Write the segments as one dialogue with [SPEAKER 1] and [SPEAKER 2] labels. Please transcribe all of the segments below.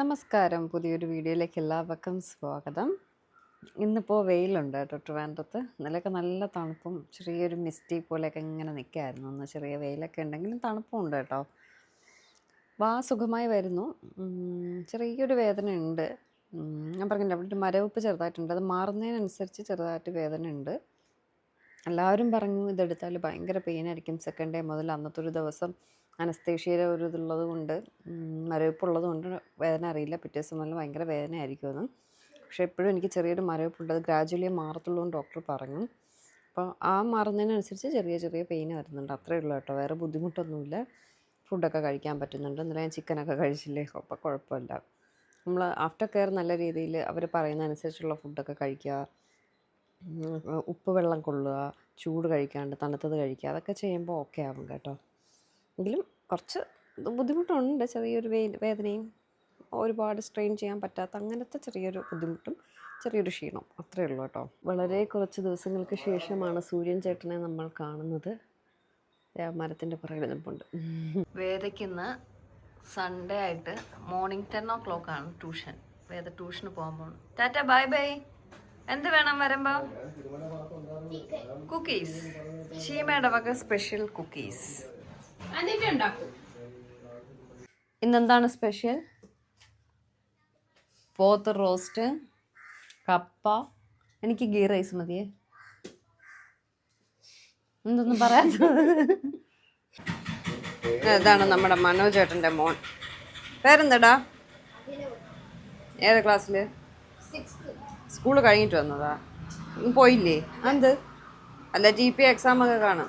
[SPEAKER 1] നമസ്കാരം പുതിയൊരു വീഡിയോയിലേക്ക് എല്ലാവർക്കും സ്വാഗതം ഇന്നിപ്പോൾ വെയിലുണ്ട് കേട്ടോ ട്രിവാൻഡ്രത്ത് ഇന്നലെയൊക്കെ നല്ല തണുപ്പും ചെറിയൊരു മിസ്റ്റി പോലെയൊക്കെ ഇങ്ങനെ നിൽക്കായിരുന്നു ഒന്ന് ചെറിയ വെയിലൊക്കെ ഉണ്ടെങ്കിലും തണുപ്പും ഉണ്ട് കേട്ടോ വാ സുഖമായി വരുന്നു ചെറിയൊരു വേദന ഉണ്ട് ഞാൻ പറഞ്ഞില്ല അവിടെ ഒരു മരവിപ്പ് ചെറുതായിട്ടുണ്ട് അത് മാറുന്നതിനനുസരിച്ച് ചെറുതായിട്ട് വേദന ഉണ്ട് എല്ലാവരും പറഞ്ഞു ഇതെടുത്താൽ ഭയങ്കര പെയിനായിരിക്കും സെക്കൻഡ് ഡേ മുതൽ അന്നത്തെ ഒരു ദിവസം അനസ്തേഷ്യയുടെ ഒരു ഇതുള്ളത് കൊണ്ട് മരവിപ്പുള്ളത് കൊണ്ട് വേദന അറിയില്ല പിറ്റേ ദിവസം വേദന ഭയങ്കര അത് പക്ഷേ എപ്പോഴും എനിക്ക് ചെറിയൊരു മരവിപ്പുള്ളത് അത് മാറത്തുള്ളൂ എന്ന് ഡോക്ടർ പറഞ്ഞു അപ്പോൾ ആ മാറുന്നതിനനുസരിച്ച് ചെറിയ ചെറിയ പെയിൻ വരുന്നുണ്ട് അത്രേ ഉള്ളൂ കേട്ടോ വേറെ ബുദ്ധിമുട്ടൊന്നുമില്ല ഫുഡൊക്കെ കഴിക്കാൻ പറ്റുന്നുണ്ട് എന്നാലും ഞാൻ ചിക്കനൊക്കെ കഴിച്ചില്ലേ അപ്പോൾ കുഴപ്പമില്ല നമ്മൾ ആഫ്റ്റർ കെയർ നല്ല രീതിയിൽ അവർ പറയുന്ന അനുസരിച്ചുള്ള ഫുഡൊക്കെ കഴിക്കുക ഉപ്പ് വെള്ളം കൊള്ളുക ചൂട് കഴിക്കാണ്ട് തണുത്തത് കഴിക്കുക അതൊക്കെ ചെയ്യുമ്പോൾ ഓക്കെ ആവും കേട്ടോ എങ്കിലും കുറച്ച് ബുദ്ധിമുട്ടുണ്ട് ചെറിയൊരു വേ വേദനയും ഒരുപാട് സ്ട്രെയിൻ ചെയ്യാൻ പറ്റാത്ത അങ്ങനത്തെ ചെറിയൊരു ബുദ്ധിമുട്ടും ചെറിയൊരു ക്ഷീണം അത്രയേ ഉള്ളൂ കേട്ടോ വളരെ കുറച്ച് ദിവസങ്ങൾക്ക് ശേഷമാണ് സൂര്യൻ ചേട്ടനെ നമ്മൾ കാണുന്നത് മരത്തിൻ്റെ പുറകിൽ നിൽപ്പുണ്ട് വേദയ്ക്കിന്ന് സൺഡേ ആയിട്ട് മോർണിംഗ് ടെൻ ഓ ക്ലോക്ക് ആണ് ട്യൂഷൻ വേദ ട്യൂഷന് പോകാൻ പോകണം ടാറ്റ ബൈ ബൈ എന്ത് വേണം വരുമ്പോ കുക്കീസ് ഷീമയുടെ വക സ്പെഷ്യൽ കുക്കീസ് ഇന്നെന്താണ് സ്പെഷ്യൽ പോത്ത് റോസ്റ്റ് കപ്പ എനിക്ക് ഗീ റൈസ് മതിയേ എന്തൊന്നും പറയാ ഇതാണ് നമ്മുടെ മനോജേട്ടൻ്റെ മോൻ പേരെന്താടാ ഏത് ക്ലാസ്സിൽ സ്കൂൾ കഴിഞ്ഞിട്ട് വന്നതാ പോയില്ലേ എന്ത് അല്ല ജി പി എക്സാം ഒക്കെ കാണും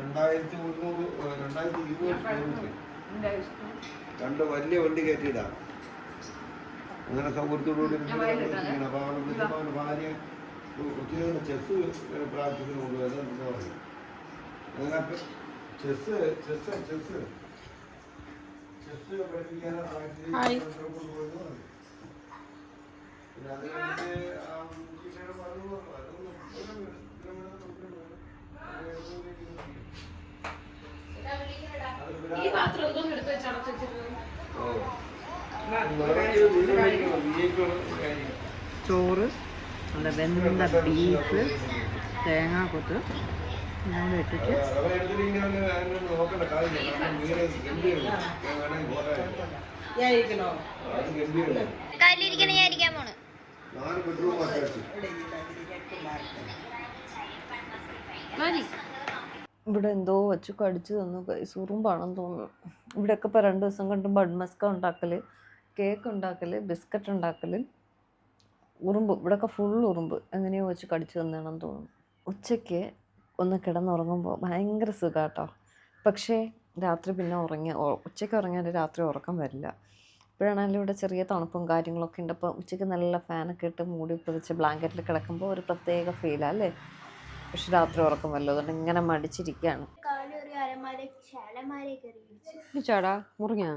[SPEAKER 1] രണ്ടായിരത്തി മുന്നൂറ് രണ്ടായിരത്തി
[SPEAKER 2] ഇരുപത് രണ്ട് വലിയ വണ്ടി കയറ്റിയിടാം അങ്ങനെ സൗകര്യത്തോടുകൂടി അപ്പോൾ അവരുടെ ഭാര്യ കൊച്ചിന് ചെസ്സ് പ്രാക്ടീസിന് കൊണ്ടുവരുന്നത് പറഞ്ഞു അതിനകത്ത് ചെസ്സ് ചെസ്സ് ചെസ്സ് ചെസ്സ് പഠിപ്പിക്കാൻ പിന്നെ അതിനകത്ത് ആ ടീച്ചർ പറഞ്ഞു അതൊന്നും
[SPEAKER 1] എടുത്ത് ചോറ് നല്ല വെന്ത ബീഫ് തേങ്ങാക്കൊത്ത് ഇങ്ങോട്ട് ഇട്ടിട്ട് ഞാൻ ഇരിക്കണോ ഇരിക്കണോ ഇവിടെ എന്തോ വെച്ച് കടിച്ചു തന്നു കൈസൂറുമ്പാണെന്ന് തോന്നുന്നു ഇവിടെയൊക്കെ ഇപ്പോൾ രണ്ട് ദിവസം കണ്ട് ബഡ്മസ്ക ഉണ്ടാക്കൽ കേക്ക് ഉണ്ടാക്കൽ ബിസ്ക്കറ്റ് ഉണ്ടാക്കൽ ഉറുമ്പ് ഇവിടെയൊക്കെ ഫുൾ ഉറുമ്പ് എങ്ങനെയോ വെച്ച് കടിച്ചു തന്നാണെന്ന് തോന്നുന്നു ഉച്ചയ്ക്ക് ഒന്ന് കിടന്നുറങ്ങുമ്പോൾ ഭയങ്കര കേട്ടോ പക്ഷേ രാത്രി പിന്നെ ഉറങ്ങി ഉച്ചയ്ക്ക് ഉറങ്ങിയാൽ രാത്രി ഉറക്കം വരില്ല ഇപ്പോഴാണെങ്കിലും ഇവിടെ ചെറിയ തണുപ്പും കാര്യങ്ങളൊക്കെ ഉണ്ട് അപ്പോൾ ഉച്ചയ്ക്ക് നല്ല ഫാനൊക്കെ ഇട്ട് മൂടി പൊതിച്ച് ബ്ലാങ്കറ്റിൽ കിടക്കുമ്പോൾ ഒരു പ്രത്യേക ഫീലാണ് അല്ലേ പക്ഷെ രാത്രി ഉറക്കം വല്ലോ അതുകൊണ്ട് ഇങ്ങനെ മടിച്ചിരിക്കുകയാണ് ചേടാ മുറിഞ്ഞാ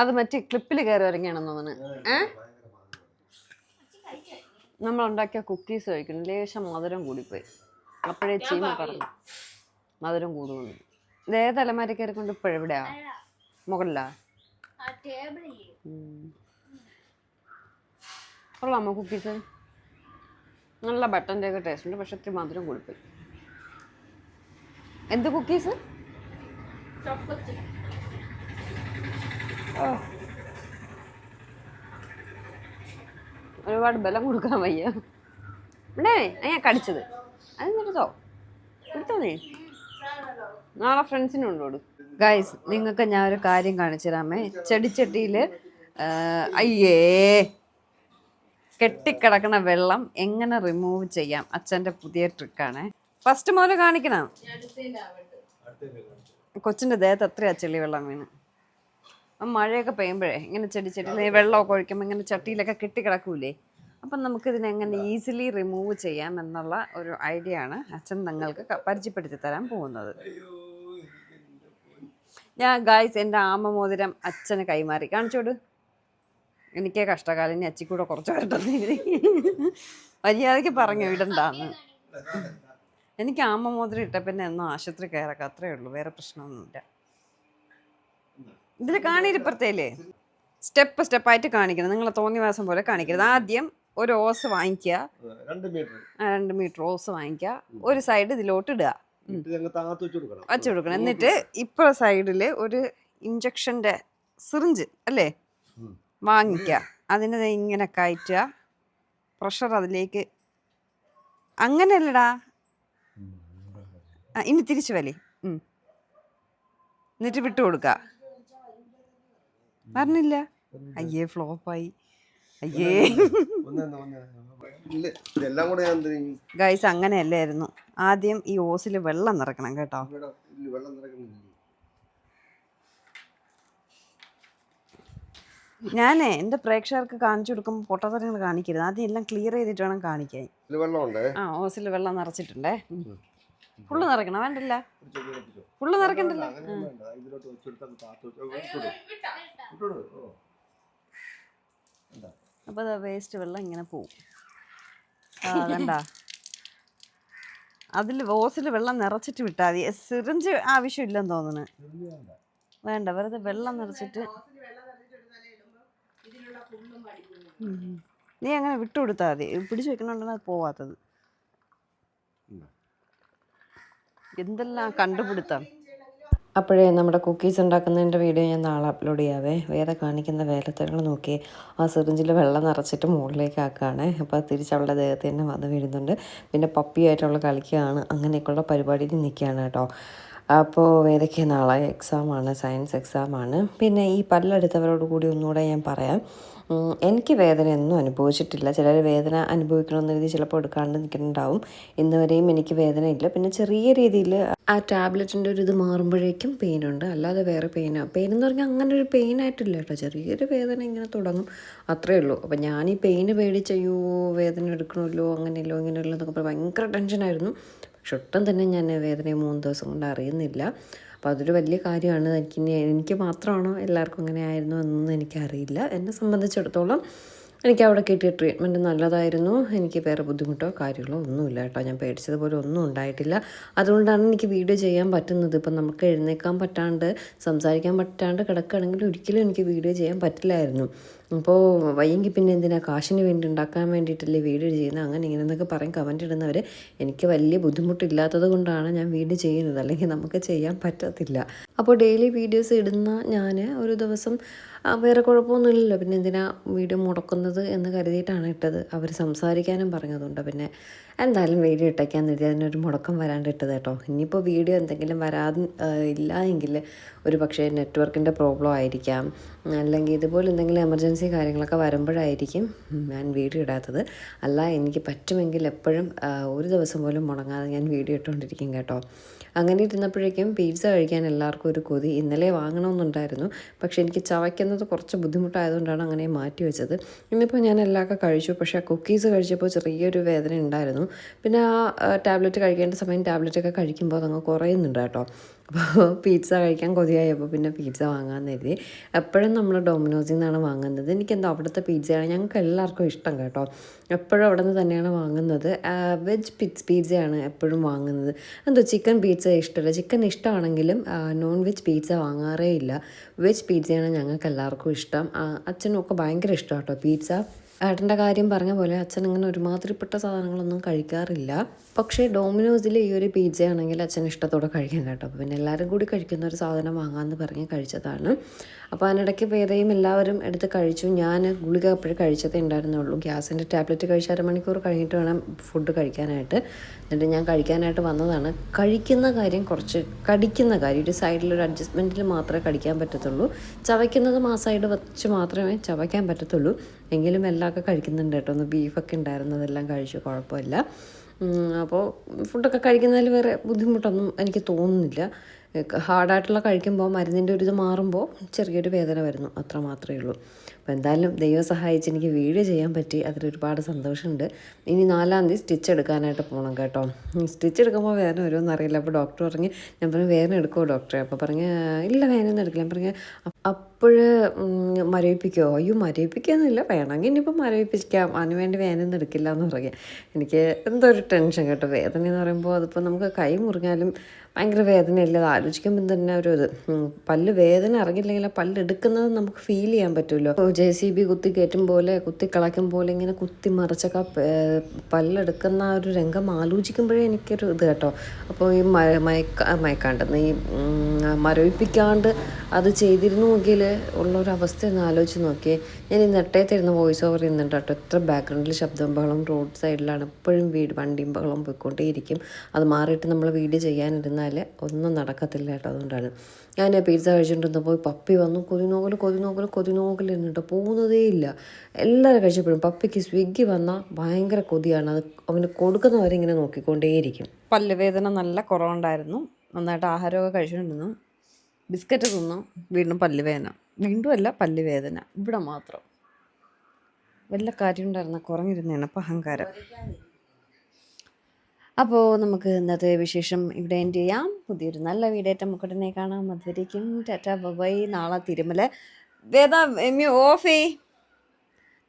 [SPEAKER 1] അത് മറ്റേ ക്ലിപ്പിൽ കയറി ഇറങ്ങിയാണെന്ന് തോന്നുന്നു ഏ നമ്മൾ ഉണ്ടാക്കിയ കുക്കീസ് കഴിക്കുന്നു ലേശം മധുരം കൂടിപ്പോയി അപ്പോഴേ ചീമ പറഞ്ഞു മധുരം കൂടുമെന്ന് ഇത് ഏത് അലമാര കയറി കൊണ്ട് ഇപ്പോഴെവിടെയാ മുകളിലാ കൊള്ളാമോ കുക്കീസ് നല്ല ബട്ടൻ്റെ ഒക്കെ ടേസ്റ്റ് ഉണ്ട് പക്ഷെ ഇത്തിരി മധുരം കൂടിപ്പോയി എന്ത് കുക്കീസ് ഒരുപാട് ബലം കൊടുക്കാൻ വയ്യ ഇവിടെ ഞാൻ കടിച്ചത് അത് നിർത്തോ എടുത്തോ നീ നാളെ ഫ്രണ്ട്സിനുണ്ടോട് ഗായ്സ് നിങ്ങൾക്ക് ഞാൻ ഒരു കാര്യം കാണിച്ചു തരാമേ ചെടിച്ചട്ടിയിൽ അയ്യേ കെട്ടിക്കിടക്കുന്ന വെള്ളം എങ്ങനെ റിമൂവ് ചെയ്യാം അച്ഛൻ്റെ പുതിയ ട്രിക്കാണ് ഫസ്റ്റ് മോല് കാണിക്കണം കൊച്ചിൻ്റെ ദേഹത്ത് എത്രയാ ചെളി വെള്ളം വീണ് മഴയൊക്കെ പെയ്യുമ്പോഴേ ഇങ്ങനെ ചെടി ചെടി വെള്ളമൊക്കെ ഒഴിക്കുമ്പോൾ ഇങ്ങനെ ചട്ടിയിലൊക്കെ കെട്ടിക്കിടക്കൂലേ അപ്പം നമുക്കിതിനെ എങ്ങനെ ഈസിലി റിമൂവ് ചെയ്യാം എന്നുള്ള ഒരു ഐഡിയ ആണ് അച്ഛൻ നിങ്ങൾക്ക് പരിചയപ്പെടുത്തി തരാൻ പോകുന്നത് ഞാൻ ഗായ്സ് എൻ്റെ ആമമോതിരം അച്ഛന് കൈമാറി കാണിച്ചോട് എനിക്ക് കഷ്ടകാലം ഞാൻ അച്ചിക്കൂടെ കുറച്ച് വരട്ടെന്ന് മര്യാദക്ക് മര്യാദയ്ക്ക് പറഞ്ഞു വിടണ്ടാന്ന് എനിക്ക് ആമ മോതിരം ഇട്ട പിന്നെ എന്നും ആശുപത്രി കയറക്ക അത്രേ ഉള്ളൂ വേറെ പ്രശ്നമൊന്നുമില്ല ഇതിൽ കാണിയിരിപ്പുറത്തേലേ സ്റ്റെപ്പ് സ്റ്റെപ്പായിട്ട് കാണിക്കണം നിങ്ങളെ തോന്നിവാസം പോലെ കാണിക്കരുത് ആദ്യം ഒരു ഓസ് വാങ്ങിക്കുക രണ്ട് മീറ്റർ ഓസ് വാങ്ങിക്കുക ഒരു സൈഡ് ഇതിലോട്ട് ഇടുക വച്ചു കൊടുക്കണം എന്നിട്ട് ഇപ്പുറ സൈഡിൽ ഒരു ഇഞ്ചക്ഷന്റെ സിറിഞ്ച് അല്ലേ വാങ്ങിക്കുക അതിനെ ഇങ്ങനെ കയറ്റുക പ്രഷർ അതിലേക്ക് അങ്ങനെയല്ലടാ ഇനി തിരിച്ചു വലി എന്നിട്ട് വിട്ടു കൊടുക്ക പറഞ്ഞില്ല അയ്യേ ഫ്ലോപ്പായി അയ്യേ ഗൈസ് അങ്ങനെയല്ലായിരുന്നു ആദ്യം ഈ ഓസിൽ വെള്ളം നിറക്കണം കേട്ടോ വെള്ളം നിറക്കണം ഞാനേ എന്റെ പ്രേക്ഷകർക്ക് കാണിച്ചു കൊടുക്കുമ്പോൾ പൊട്ടത്തരങ്ങൾ കാണിക്കരുത് ആദ്യം എല്ലാം ക്ലിയർ ചെയ്തിട്ട് വേണം കാണിക്കാൻ ആ ഓസിൽ വെള്ളം നിറച്ചിട്ടുണ്ടേ ഫുള്ള് നിറയ്ക്കണം വേണ്ടല്ല ഫുള്ള് നിറയ്ക്കണ്ടല്ല അപ്പോൾ വേസ്റ്റ് വെള്ളം ഇങ്ങനെ പോവും അതിൽ ഓസിൽ വെള്ളം നിറച്ചിട്ട് വിട്ടാൽ മതി സിറിഞ്ച് ആവശ്യമില്ലെന്ന് തോന്നുന്നു വേണ്ട വെറുതെ വെള്ളം നിറച്ചിട്ട് നീ അങ്ങനെ വിട്ടുകൊടുത്താൽ മതി പിടിച്ചു വെക്കണോണ്ടാണ് പോവാത്തത് എന്തെല്ലാം കണ്ടുപിടുത്തം അപ്പോഴേ നമ്മുടെ കുക്കീസ് ഉണ്ടാക്കുന്നതിൻ്റെ വീഡിയോ ഞാൻ നാളെ അപ്ലോഡ് ചെയ്യാവേ വേറെ കാണിക്കുന്ന വേലത്തരങ്ങൾ നോക്കി ആ സിറിഞ്ചിൽ വെള്ളം നിറച്ചിട്ട് മുകളിലേക്ക് ആക്കുകയാണേ അപ്പോൾ തിരിച്ച് അവളുടെ ദേഹത്ത് തന്നെ വന്ന് വീഴുന്നുണ്ട് പിന്നെ പപ്പിയായിട്ടുള്ള കളിക്കുകയാണ് അങ്ങനെയൊക്കെയുള്ള പരിപാടിയിൽ നിൽക്കുകയാണ് കേട്ടോ അപ്പോൾ ഏതൊക്കെ നാളെ എക്സാമാണ് സയൻസ് എക്സാമാണ് പിന്നെ ഈ പല്ലെടുത്തവരോട് കൂടി ഒന്നുകൂടെ ഞാൻ പറയാം എനിക്ക് വേദനയൊന്നും അനുഭവിച്ചിട്ടില്ല ചിലർ വേദന അനുഭവിക്കണമെന്ന രീതി ചിലപ്പോൾ എടുക്കാണ്ട് നിൽക്കുന്നുണ്ടാവും ഇന്ന് വരെയും എനിക്ക് വേദനയില്ല പിന്നെ ചെറിയ രീതിയിൽ ആ ടാബ്ലറ്റിൻ്റെ ഒരു ഇത് മാറുമ്പോഴേക്കും പെയിനുണ്ട് അല്ലാതെ വേറെ പെയിനോ പെയിൻ എന്ന് പറഞ്ഞാൽ അങ്ങനെ ഒരു പെയിൻ ആയിട്ടില്ല കേട്ടോ ചെറിയൊരു വേദന ഇങ്ങനെ തുടങ്ങും അത്രയേ ഉള്ളൂ അപ്പം ഞാൻ ഈ പെയിന് പേടിച്ചയ്യോ വേദന എടുക്കണമല്ലോ അങ്ങനെയല്ലോ ഇങ്ങനെയല്ലോ എന്നൊക്കെ പറഞ്ഞ് ഭയങ്കര ടെൻഷനായിരുന്നു പക്ഷെ ഒട്ടും തന്നെ ഞാൻ വേദനയെ മൂന്ന് ദിവസം കൊണ്ട് അറിയുന്നില്ല അപ്പോൾ അതൊരു വലിയ കാര്യമാണ് എനിക്ക് എനിക്ക് മാത്രമാണോ എല്ലാവർക്കും അങ്ങനെ ആയിരുന്നു എന്നൊന്നും എനിക്കറിയില്ല എന്നെ സംബന്ധിച്ചിടത്തോളം എനിക്ക് അവിടെ കിട്ടിയ ട്രീറ്റ്മെൻറ്റ് നല്ലതായിരുന്നു എനിക്ക് വേറെ ബുദ്ധിമുട്ടോ കാര്യങ്ങളോ ഒന്നുമില്ല കേട്ടോ ഞാൻ പേടിച്ചതുപോലെ ഒന്നും ഉണ്ടായിട്ടില്ല അതുകൊണ്ടാണ് എനിക്ക് വീഡിയോ ചെയ്യാൻ പറ്റുന്നത് ഇപ്പം നമുക്ക് എഴുന്നേക്കാൻ പറ്റാണ്ട് സംസാരിക്കാൻ പറ്റാണ്ട് കിടക്കുകയാണെങ്കിൽ ഒരിക്കലും എനിക്ക് വീഡിയോ ചെയ്യാൻ പറ്റില്ലായിരുന്നു അപ്പോൾ വയ്യെങ്കിൽ പിന്നെ എന്തിനാ കാശിന് വേണ്ടി ഉണ്ടാക്കാൻ വേണ്ടിയിട്ടല്ലേ വീഡിയോ ചെയ്യുന്നത് അങ്ങനെ ഇങ്ങനെ എന്നൊക്കെ പറയും കമൻ്റ് ഇടുന്നവർ എനിക്ക് വലിയ ബുദ്ധിമുട്ടില്ലാത്തത് കൊണ്ടാണ് ഞാൻ വീഡിയോ ചെയ്യുന്നത് അല്ലെങ്കിൽ നമുക്ക് ചെയ്യാൻ പറ്റത്തില്ല അപ്പോൾ ഡെയിലി വീഡിയോസ് ഇടുന്ന ഞാൻ ഒരു ദിവസം വേറെ കുഴപ്പമൊന്നുമില്ലല്ലോ പിന്നെ എന്തിനാ വീഡിയോ മുടക്കുന്നത് എന്ന് കരുതിയിട്ടാണ് ഇട്ടത് അവർ സംസാരിക്കാനും പറഞ്ഞതുകൊണ്ട് പിന്നെ എന്തായാലും വീഡിയോ ഇട്ടേക്കാന്ന് കരുതി അതിനൊരു മുടക്കം വരാണ്ട് കേട്ടോ ഇനിയിപ്പോൾ വീഡിയോ എന്തെങ്കിലും വരാ ഇല്ല എങ്കിൽ ഒരു പക്ഷേ നെറ്റ്വർക്കിൻ്റെ പ്രോബ്ലം ആയിരിക്കാം അല്ലെങ്കിൽ ഇതുപോലെ എന്തെങ്കിലും എമർജൻസി കാര്യങ്ങളൊക്കെ വരുമ്പോഴായിരിക്കും ഞാൻ വീഡിയോ ഇടാത്തത് അല്ല എനിക്ക് പറ്റുമെങ്കിൽ എപ്പോഴും ഒരു ദിവസം പോലും മുടങ്ങാതെ ഞാൻ വീഡിയോ ഇട്ടുകൊണ്ടിരിക്കും കേട്ടോ അങ്ങനെ ഇരുന്നപ്പോഴേക്കും പിസ്സ കഴിക്കാൻ എല്ലാവർക്കും ഒരു കൊതി ഇന്നലെ വാങ്ങണമെന്നുണ്ടായിരുന്നു പക്ഷേ എനിക്ക് ചവയ്ക്കുന്നത് കുറച്ച് ബുദ്ധിമുട്ടായതുകൊണ്ടാണ് അങ്ങനെ മാറ്റി വെച്ചത് ഇന്നിപ്പോൾ ഞാൻ എല്ലാമൊക്കെ കഴിച്ചു പക്ഷേ കുക്കീസ് കഴിച്ചപ്പോൾ ചെറിയൊരു വേദന ഉണ്ടായിരുന്നു കഴിക്കുന്നു പിന്നെ ആ ടാബ്ലറ്റ് കഴിക്കേണ്ട സമയം ടാബ്ലറ്റൊക്കെ കഴിക്കുമ്പോൾ അതങ്ങ് കുറയുന്നുണ്ട് കേട്ടോ അപ്പോൾ പിസ്സ കഴിക്കാൻ കൊതിയായപ്പോൾ പിന്നെ പിസ്സ വാങ്ങാമെന്ന് കരുതി എപ്പോഴും നമ്മൾ ഡൊമിനോസിൽ നിന്നാണ് വാങ്ങുന്നത് എനിക്കെന്താ അവിടുത്തെ പിസ്സയാണ് ഞങ്ങൾക്ക് എല്ലാവർക്കും ഇഷ്ടം കേട്ടോ എപ്പോഴും അവിടെ നിന്ന് തന്നെയാണ് വാങ്ങുന്നത് വെജ് പിറ്റ്സ് പിസ്സയാണ് എപ്പോഴും വാങ്ങുന്നത് എന്തോ ചിക്കൻ പിസ്സ ഇഷ്ടമല്ല ചിക്കൻ ഇഷ്ടമാണെങ്കിലും നോൺ വെജ് പിസ്സ വാങ്ങാറേ ഇല്ല വെജ് പിസ്സയാണ് ഞങ്ങൾക്ക് എല്ലാവർക്കും ഇഷ്ടം അച്ഛനും ഒക്കെ ഭയങ്കര ഇഷ്ടം കേട്ടോ പീറ്റ്സ ഏട്ടൻ്റെ കാര്യം പറഞ്ഞ പോലെ അച്ഛൻ ഇങ്ങനെ ഒരുമാതിരിപ്പെട്ട സാധനങ്ങളൊന്നും കഴിക്കാറില്ല പക്ഷേ ഡോമിനോസിലെ ഈ ഒരു പിജ്ജ ആണെങ്കിൽ അച്ഛൻ ഇഷ്ടത്തോടെ കഴിക്കാൻ കേട്ടോ അപ്പോൾ പിന്നെ എല്ലാവരും കൂടി കഴിക്കുന്ന ഒരു സാധനം വാങ്ങാമെന്ന് പറഞ്ഞ് കഴിച്ചതാണ് അപ്പോൾ അതിനിടയ്ക്ക് വേറെയും എല്ലാവരും എടുത്ത് കഴിച്ചു ഞാൻ ഗുളിക അപ്പോഴും കഴിച്ചതേ ഉണ്ടായിരുന്നുള്ളൂ ഗ്യാസിൻ്റെ ടാബ്ലറ്റ് കഴിച്ച് അരമണിക്കൂർ കഴിഞ്ഞിട്ട് വേണം ഫുഡ് കഴിക്കാനായിട്ട് എന്നിട്ട് ഞാൻ കഴിക്കാനായിട്ട് വന്നതാണ് കഴിക്കുന്ന കാര്യം കുറച്ച് കടിക്കുന്ന കാര്യം ഒരു സൈഡിലൊരു അഡ്ജസ്റ്റ്മെൻറ്റിൽ മാത്രമേ കടിക്കാൻ പറ്റത്തുള്ളൂ ചവയ്ക്കുന്നത് മാസമായിട്ട് സൈഡ് വെച്ച് മാത്രമേ ചവയ്ക്കാൻ പറ്റത്തുള്ളൂ എങ്കിലും എല്ലാമൊക്കെ കഴിക്കുന്നുണ്ട് കേട്ടോ ഒന്ന് ബീഫൊക്കെ അതെല്ലാം കഴിച്ചു കുഴപ്പമില്ല അപ്പോൾ ഫുഡൊക്കെ കഴിക്കുന്നതിൽ വേറെ ബുദ്ധിമുട്ടൊന്നും എനിക്ക് തോന്നുന്നില്ല ഹാർഡായിട്ടുള്ള കഴിക്കുമ്പോൾ മരുന്നിൻ്റെ ഒരു ഇത് മാറുമ്പോൾ ചെറിയൊരു വേദന വരുന്നു അത്ര മാത്രമേ ഉള്ളൂ അപ്പോൾ എന്തായാലും ദൈവം സഹായിച്ച് എനിക്ക് വീഡിയോ ചെയ്യാൻ പറ്റി അതിൽ ഒരുപാട് സന്തോഷമുണ്ട് ഇനി നാലാം തീയതി സ്റ്റിച്ച് എടുക്കാനായിട്ട് പോകണം കേട്ടോ സ്റ്റിച്ച് എടുക്കുമ്പോൾ വേദന വരുമെന്ന് അറിയില്ല അപ്പോൾ ഡോക്ടർ പറഞ്ഞ് ഞാൻ പറഞ്ഞു വേദന എടുക്കുമോ ഡോക്ടറെ അപ്പോൾ പറഞ്ഞ് ഇല്ല വേദനയൊന്നും എടുക്കില്ല ഞാൻ പറഞ്ഞ് അപ്പോഴ് മരവിപ്പിക്കുമോ അയ്യോ മരവിപ്പിക്കാന്നില്ല വേണമെങ്കിൽ ഇനിയിപ്പോൾ മരവിപ്പിക്കാം അതിനുവേണ്ടി വേദനയൊന്നും എടുക്കില്ല എന്ന് പറഞ്ഞു എനിക്ക് എന്തോ ഒരു ടെൻഷൻ കേട്ടോ വേദന എന്ന് പറയുമ്പോൾ അതിപ്പോൾ നമുക്ക് കൈ മുറിഞ്ഞാലും ഭയങ്കര വേദനയല്ലേ അത് ആലോചിക്കുമ്പോൾ തന്നെ ഒരു ഇത് പല്ല് വേദന അറിഞ്ഞില്ലെങ്കിൽ ആ എടുക്കുന്നത് നമുക്ക് ഫീൽ ചെയ്യാൻ പറ്റുമല്ലോ ജെ സി ബി കുത്തി കയറ്റും പോലെ കുത്തി കളയ്ക്കും പോലെ ഇങ്ങനെ കുത്തി മറിച്ചൊക്കെ പല്ലെടുക്കുന്ന ആ ഒരു രംഗം ആലോചിക്കുമ്പോഴേ എനിക്കൊരു ഇത് കേട്ടോ അപ്പോൾ ഈ മയക്ക മയക്കാണ്ടെന്ന് ഈ മരവിപ്പിക്കാണ്ട് അത് ചെയ്തിരുന്നുവെങ്കിൽ ഉള്ളൊരു അവസ്ഥ ഒന്ന് ആലോചിച്ച് നോക്കിയേ ഞാൻ ഈ നെട്ടയത്തിരുന്ന് വോയിസ് ഓവർ ചെയ്യുന്നുണ്ട് കേട്ടോ എത്ര ബാക്ക്ഗ്രൗണ്ടിൽ ശബ്ദം ബഹളം റോഡ് സൈഡിലാണ് എപ്പോഴും വീട് വണ്ടിയും ബഹളം പോയിക്കൊണ്ടേയിരിക്കും അത് മാറിയിട്ട് നമ്മൾ വീട് ചെയ്യാനിരുന്ന വന്നാൽ ഒന്നും നടക്കത്തില്ല കേട്ടോ അതുകൊണ്ടാണ് ഞാൻ പിസ്സ കഴിച്ചിട്ടുണ്ട് പോയി പപ്പി വന്നു കൊതിനോകൽ കൊതിനോകൽ കൊതിനോകൽ എന്നിട്ട് പോകുന്നതേ ഇല്ല എല്ലാവരും കഴിച്ചപ്പോഴും പപ്പിക്ക് സ്വിഗ്ഗി വന്നാൽ ഭയങ്കര കൊതിയാണ് അത് അവന് കൊടുക്കുന്നവരിങ്ങനെ നോക്കിക്കൊണ്ടേയിരിക്കും പല്ലുവേദന നല്ല കുറവുണ്ടായിരുന്നു നന്നായിട്ട് ആഹാരമൊക്കെ കഴിച്ചിട്ടുണ്ടെന്നു ബിസ്ക്കറ്റ് തിന്നു വീണ്ടും പല്ലുവേദന വീണ്ടും അല്ല പല്ലുവേദന ഇവിടെ മാത്രം വല്ല കാര്യം ഉണ്ടായിരുന്ന കുറഞ്ഞിരുന്നതാണ് അഹങ്കാരം അപ്പോൾ നമുക്ക് ഇന്നത്തെ വിശേഷം ഇവിടെ എൻ്റെ ചെയ്യാം പുതിയൊരു നല്ല വീഡിയോ മുക്കടനെ കാണാം അതുവരേക്കും ടാറ്റ ബൈ നാളെ തിരുമല വേദ എമ്മി ഓഫി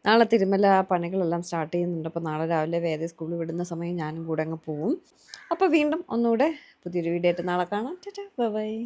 [SPEAKER 1] നാളെ തിരുമല പണികളെല്ലാം സ്റ്റാർട്ട് ചെയ്യുന്നുണ്ട് അപ്പോൾ നാളെ രാവിലെ വേദ സ്കൂളിൽ വിടുന്ന സമയം ഞാനും കൂടെ അങ്ങ് പോവും അപ്പോൾ വീണ്ടും ഒന്നുകൂടെ പുതിയൊരു വീടേറ്റം നാളെ കാണാം ടാറ്റ ബൈ